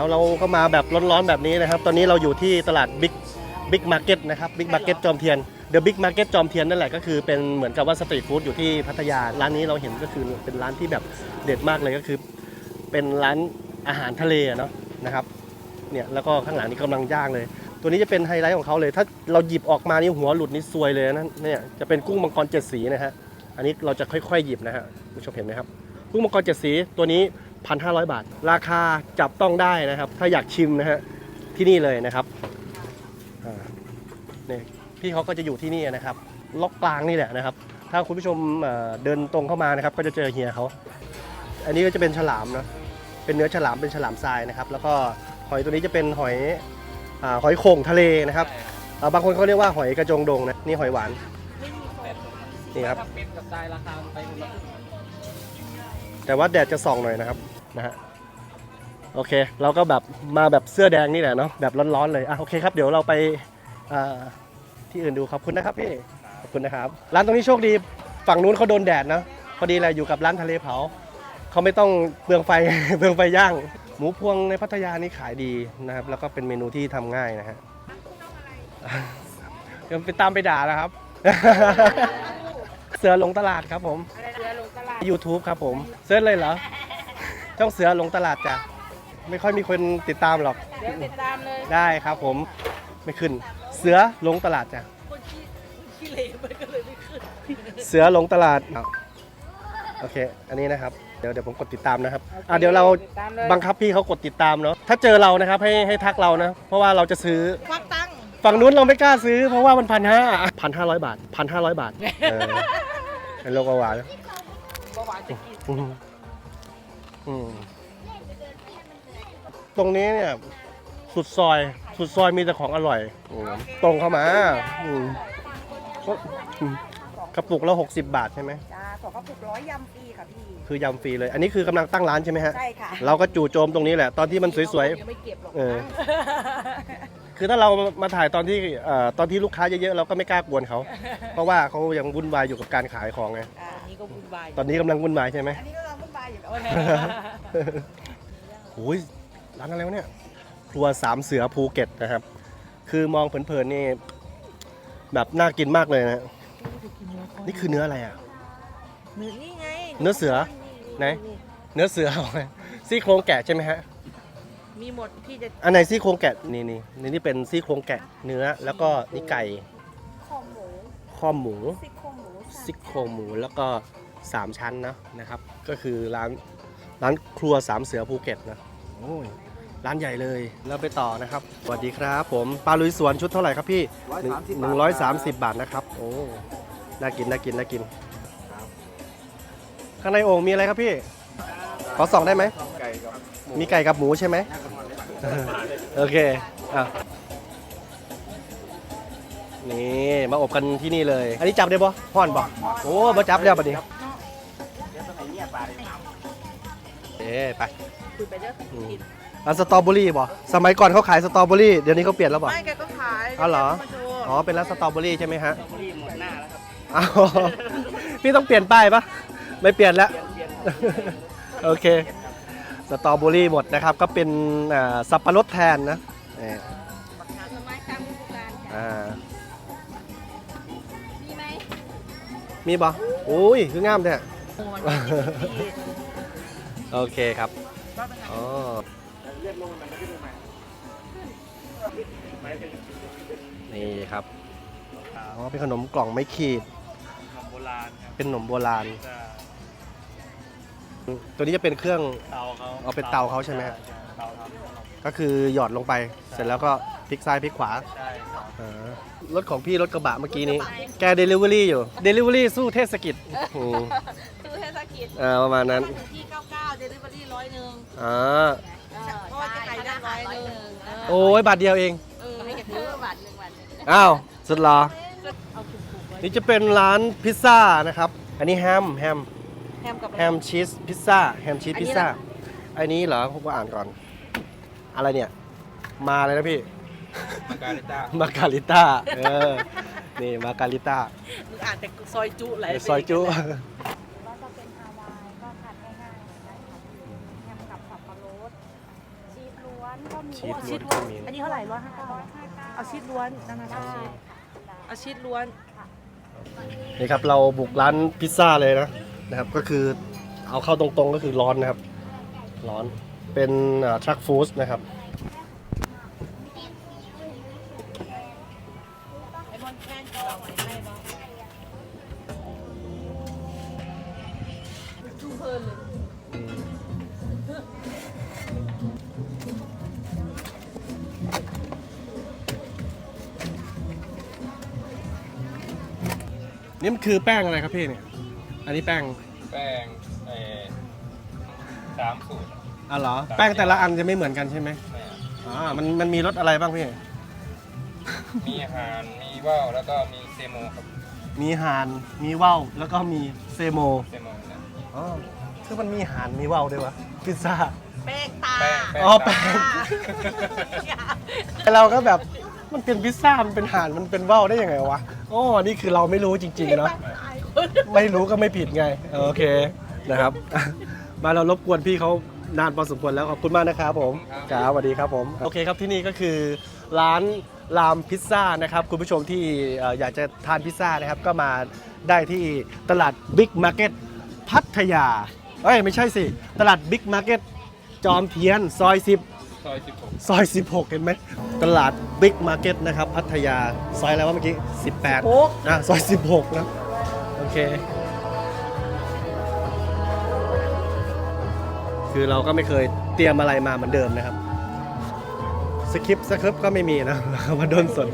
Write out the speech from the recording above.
เอาเราก็มาแบบร้อนๆแบบนี้นะครับ ตอนนี้เราอยู่ที่ตลาดบิ๊กบิ๊กมาร์เก็ตนะครับบิ๊กมาร์เก็ตจอมเทียนเดอะบิ๊กมาร์เก็ตจอมเทียนนั่นแหละก็คือเป็นเหมือนกับว่าสตรีทฟู้ดอยู่ที่พัทยาร้านนี้เราเห็นก็คือเป็นร้านที่แบบเด็ดมากเลยก็คือ เป็นร้านอาหารทะเลอะเนาะนะครับเนี่ยแล้วก็ข้างหลังนี่กำลังย่างเลย ตัวนี้จะเป็นไฮไลท์ของเขาเลย ถ้าเราหยิบออกมานี่หัวหลุดนี่ซวยเลยนะเนี่ยจะเป็นกุ้งมังกรเจ็ดสีนะฮะอันนี้เราจะค่อยๆหยิบนะฮะผู้ชมเห็นไหมครับกุ้งมังกรเจ็ดสีตัวนี้ 1,500 บาท ราคาจับต้องได้นะครับ ถ้าอยากชิมนะฮะที่นี่เลยนะครับอ่าเนี่ยพี่เขาก็จะอยู่ที่นี่นะครับ ล็อกกลางนี่แหละนะครับ ถ้าคุณผู้ชมเอ่อเดินตรงเข้ามานะครับ ก็จะเจอเฮียเขา อันนี้ก็จะเป็นฉลามเนาะเป็นเนื้อฉลามเป็นฉลามทรายนะครับ แล้วก็หอยตัวนี้จะเป็นหอยอาหอยโข่งทะเลนะครับอ่าบางคนเขาเรียกว่าหอยกระจงดงนะนี่หอยหวานนี่ครับถ้าเป็นกับทรายราคาไปคนละครึ่ง แต่ว่าแดดจะส่องหน่อยนะครับนะฮะโอเค เราก็แบบมาแบบเสื้อแดงนี่แหละเนาะแบบร้อนๆเลยอะโอเคครับเดี๋ยวเราไปที่อื่นดูขอบคุณนะครับพี่ขอบคุณนะครับ ร้านตรงนี้โชคดีฝั่งนู้นเขาโดนแดดนะพอดีเลยอยู่กับร้านทะเลเผาเขาไม่ต้องเปลืองไฟเปลืองไฟย่าง หมูพวงในพัทยานี่ขายดีนะครับ แล้วก็เป็นเมนูที่ทำง่ายนะฮะเดี๋ยวไปตามไปด่าแล้วครับ เสือหลงตลาดครับผมอลงตลาด YouTube ครับผมเซิร์ชเลยเหรอ ช่องเสือลงตลาดจ้ะ ไม่ค่อยมีคนติดตามหรอก เดี๋ยวติดตามเลยได้ครับผมไม่ขึ้น เสือลงตลาดจ้ะ คนขี้ขี้เหร่มันก็เลยไม่ขึ้นเสือลงตลาดอ้าวโอเค อันนี้นะครับ เดี๋ยวเดี๋ยวผมกดติดตามนะครับ อะเดี๋ยวเราติดตามเลยบังคับพี่เขากดติดตามเนาะ ถ้าเจอเรานะครับให้ให้ทักเรานะ เพราะว่าเราจะซื้อ ควักตังค์ฝั่งนู้นเราไม่กล้าซื้อเพราะว่ามันพันห้าพันห้าร้อยบาทพันห้าร้อยบาท เออเป็นโลกหวานเบาห วานจะกินอืมอืมตรงนี้เนี่ย สุดซอย สุดซอยมีแต่ของอร่อยอืมตรงเข้ามาอืมก็อืมกระปุกละ60 บาทใช่ไหม จ้าสองกระปุกร้อยยำฟรีค่ะพี่ คือยำฟรีเลย อันนี้คือกำลังตั้งร้านใช่ไหมฮะ ใช่ค่ะ เราก็จู่โจมตรงนี้แหละ ตอนที่มันสวยยังไม่เก็บหรอกเออๆคือถ้าเรามาถ่ายตอนที่เอ่อตอนที่ลูกค้าเยอะๆ เราก็ไม่กล้ากวนเขา เพราะว่าเขายังวุ่นวายอยู่กับการขายของไง อ่าอั นนี้ก็วุ่นวายตอนนี้กำลังวุ่นวายใช่ไหมอันนี้ก็กำลังวุ่นวายอยู่โอ้ยร้านอะไรวะเนี่ย ครัวสามเสือภูเก็ตนะครับ คือมองเผินๆนี่ แบบน่ากินมากเลยนะ นี่คือเนื้ออะไรอะเนื้อนี่ไงเนื้อเสือ ไหน เนื้อเสือเอาไงซี่โครงแกะใช่ไหมฮะ มีหมดพี่จะอันไหนซี่โครงแกะนี่นี่นี่นี่เป็นซี่โครงแกะเนื้อแล้วก็นี่ไก่ คอหมู ข้อหมู ซี่โค รงหมูซี่โครงหมูแล้วก็สามชั้นนะนะครับ ก็คือร้านร้านครัวสามเสือภูเก็ตนะโอ้ยร้านใหญ่เลยแล้วไปต่อนะครับสวัสดีครับ ผมปลาลุยสวนชุดเท่าไหร่ครับพี่หนึ่งร้อยสามสิบบาทนะครับโอ้น่ากินน่ากินน่ากินข้างในโอ่งมีอะไรครับพี่ขอส่องได้ไหมมีไก่กับหมูใช่ไหมโอเคอะ นี่มาอบกันที่นี่เลย อันนี้จับได้บ่พ่อนบ่โอ้มาจับแล้วบัดนี้เอ๊ไปคุยไปเด้ออืมกินร้านสตรอเบอรี่บ่สมัยก่อนเขาขายสตรอเบอรี่เดี๋ยวนี้เขาเปลี่ยนแล้วบ่ไม่แกก็ขายอ๋อเหรอมาโชว์อ๋อเป็นร้านสตรอเบอรี่ใช่ไหมฮะรีบหมดหน้าแล้วครับอ้าวพี่ต้องเปลี่ยนป้ายปะไม่เปลี่ยนแล้วเปลี่ยนโอเคสตรอเบอรี่หมดนะครับ ก็เป็นอ่าสับปะรดแทนนะเอ่อผลไม้ตา มีบ่โอ้ยคืองามแท้โอ้มันมีดีโอเคครับอ๋อเลื่อนลงมันขึ้นมานี่ครับอ๋อเป็นขนมกล่องไม่ขีดขนมโบราณครับเป็นขนมโบราณจะตัวนี้จะเป็นเครื่องเตาเขาเอาเป็นเตาเขาใช่ไหมฮะเตาทำขนมก็คือหยอดลงไปเสร็จแล้วก็พลิกซ้ายพลิกขวาใช่ค รับอ่ารถของพี่รถกระบะเมื่อกี้นี้ แกเดลิเวอรี่อยู่เดลิเวอรี่สู้เทศกิจอืมซื้อเทศกิจอ่าประมาณนั้นถ้าอยู่ที่ 99 เดลิเวอรี่ร้อยหนึ่งอ่าเพราะว่าจะขายได้ร้อยหนึ่งโอ้ยบาทเดียวเองเออให้เก็บเพิ่มบาทหนึ่งบาทหนึ่งอ้าวสุดหรอเอาถูกๆไว้นี่จะเป็นร้านพิซซ่านะครับ อันนี้แฮมแฮมแฮมกับแฮมชีสพิซซ่าแฮมชีสอันนี้พิซซ่าล่ะ อันนี้เหรอผมก็อ่านก่อน อะไรเนี่ย มาเลยนะพี่ มาการิต้ามาการิต้าเออนี่มาการิต้ามึงอ่านแต่ซอยจุหลายซอยจุว่าจะเป็นฮาวายก็ทานง่ายๆเหมือนกันค่ะแฮมกับสับปะรดชีสล้วนวนก็มีชีสชีสล้ล้ววนนมีอันนี้เท่าไหร่ร้อยห้าเก้าเอาชีสล้วนนะคะเอาชีสเอาชีสล้วนนี่ครับเราบุกร้านพิซซ่าเลยนะนะครับก็คือเอาเข้าตรงๆก็คือร้อนนะครับ ร้อนเป็นทรัคฟู้ดนะครับ ไอ้บอลแค นก็ไว้ให้บ้างชูเพลินเลยนี่มันคือแป้งอะไรครับพี่เนี่ย อันนี้แป้งแป้งเอ่อสามสูตรอ๋อเหรอ แป้งแต่ละอันจะไม่เหมือนกันใช่ไหมแม่อ่ามันมันมีรสอะไรบ้างพี่ มีอาหารมี ว่าวแล้วก็มีเซโมครับมีห่าน มีว่าว แล้วก็มีเซโมเซโมนะอ๋อคือมันมีห่าน มีว่าวด้วยวะ พิซซ่า แป้งตาแป้งแป้งอ๋อตาแป้งแต่เราก็แบบ มันเป็นพิซซ่า มันเป็นห่าน มันเป็นว่าวได้ยังไงวะอ๋อนี่คือเราไม่รู้จริงๆเนาะ ไม่รู้ก็ไม่ผิดไง โอเค นะครับ มาเรารบกวนพี่เขานานพอสมควรแล้ว ขอบคุณมากนะครับผมครับสวัสดีครับผม โอเคครับที่นี่ก็คือร้าน รามพิซซ่านะครับคุณผู้ชมที่เอ่ออยากจะทานพิซซ่านะครับก็มาได้ที่ตลาดบิ๊กมาร์เก็ตพัทยาเอ้ยไม่ใช่สิ ตลาดบิ๊กมาร์เก็ตจอมเทียนซอย 10 ซอยสิบหกซอย 16 เห็นไหมตลาดบิ๊กมาร์เก็ตนะครับพัทยาซอยอะไรวะเมื่อกี้ 18อะซอย 16 นะ โอเค คือเราก็ไม่เคยเตรียมอะไรมาเหมือนเดิมนะครับ สคริปต์สคริปต์ก็ไม่มีนะมาโดนสด